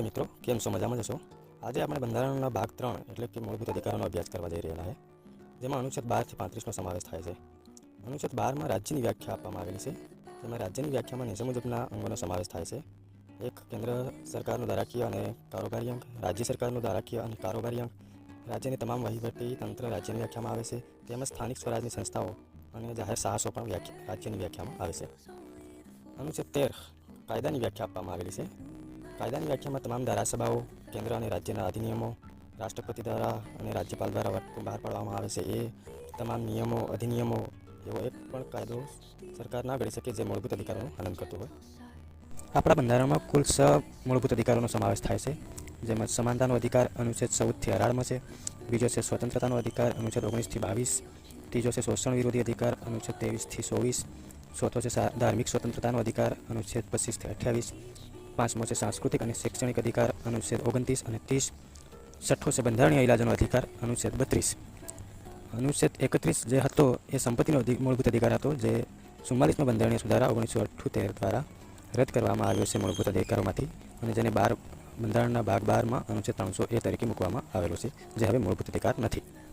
નમસ્તે મિત્રો, કેમ છો? મજામાં જશો આજે આપણે બંધારણના ભાગ ત્રણ એટલે કે મૂળભૂત અધિકારોનો અભ્યાસ કરવા જઈ રહેલા છે જેમાં અનુચ્છેદ બારથી પાંત્રીસનો સમાવેશ થાય છે. અનુચ્છેદ બારમાં રાજ્યની વ્યાખ્યા આપવામાં આવેલી છે, જેમાં રાજ્યની વ્યાખ્યામાં નીચે મુજબના અંગોનો સમાવેશ થાય છે. એક કેન્દ્ર સરકારનું ધારાકીય અને કારોબારી અંગ, રાજ્ય સરકારનું ધારાકીય અને કારોબારી અંગ. રાજ્યની તમામ વહીવટી તંત્ર રાજ્યની વ્યાખ્યામાં આવે છે, તેમજ સ્થાનિક સ્વરાજની સંસ્થાઓ અને જાહેર સાહસો પણ વ્યાખ્યા રાજ્યની વ્યાખ્યામાં આવે છે. અનુચ્છેદ તેર કાયદાની વ્યાખ્યા આપવામાં આવેલી છે કાયદાની વ્યાખ્યામાં તમામ ધારાસભાઓ, કેન્દ્ર અને રાજ્યના અધિનિયમો, રાષ્ટ્રપતિ દ્વારા અને રાજ્યપાલ દ્વારા બહાર પાડવામાં આવે છે. એ તમામ નિયમો, અધિનિયમો એવો એક પણ કાયદો સરકાર ના ઘડી શકે જે મૂળભૂત અધિકારોનું હનન કરતો હોય. આપણા બંધારણમાં કુલ છ મૂળભૂત અધિકારોનો સમાવેશ થાય છે. જેમાં સમાનતાનો અધિકાર અનુચ્છેદ ચૌદથી અઢારમાં છે, બીજો છે સ્વતંત્રતાનો અધિકાર અનુચ્છેદ ઓગણીસથી બાવીસ, ત્રીજો છે શોષણ વિરોધી અધિકાર અનુચ્છેદ ત્રેવીસથી ચોવીસ, ચોથો છે ધાર્મિક સ્વતંત્રતાનો અધિકાર અનુચ્છેદ પચીસથી અઠ્યાવીસ પાંચમો છે સાંસ્કૃતિક અને શૈક્ષણિક અધિકાર અનુચ્છેદ ઓગણત્રીસ અને ત્રીસ છઠ્ઠો છે બંધારણીય ઇલાજનો અધિકાર અનુચ્છેદ બત્રીસ. અનુચ્છેદ એકત્રીસ જે હતો એ સંપત્તિનો મૂળભૂત અધિકાર હતો જે ચુમ્માલીસમાં બંધારણીય સુધારા ઓગણીસો અઠ્ઠોતેર દ્વારા રદ કરવામાં આવ્યો છે મૂળભૂત અધિકારોમાંથી અને જેને બાર, બંધારણના ભાગ બારમાં અનુચ્છેદ ત્રણસો એ તરીકે મૂકવામાં આવેલો છે, જે હવે મૂળભૂત અધિકાર નથી.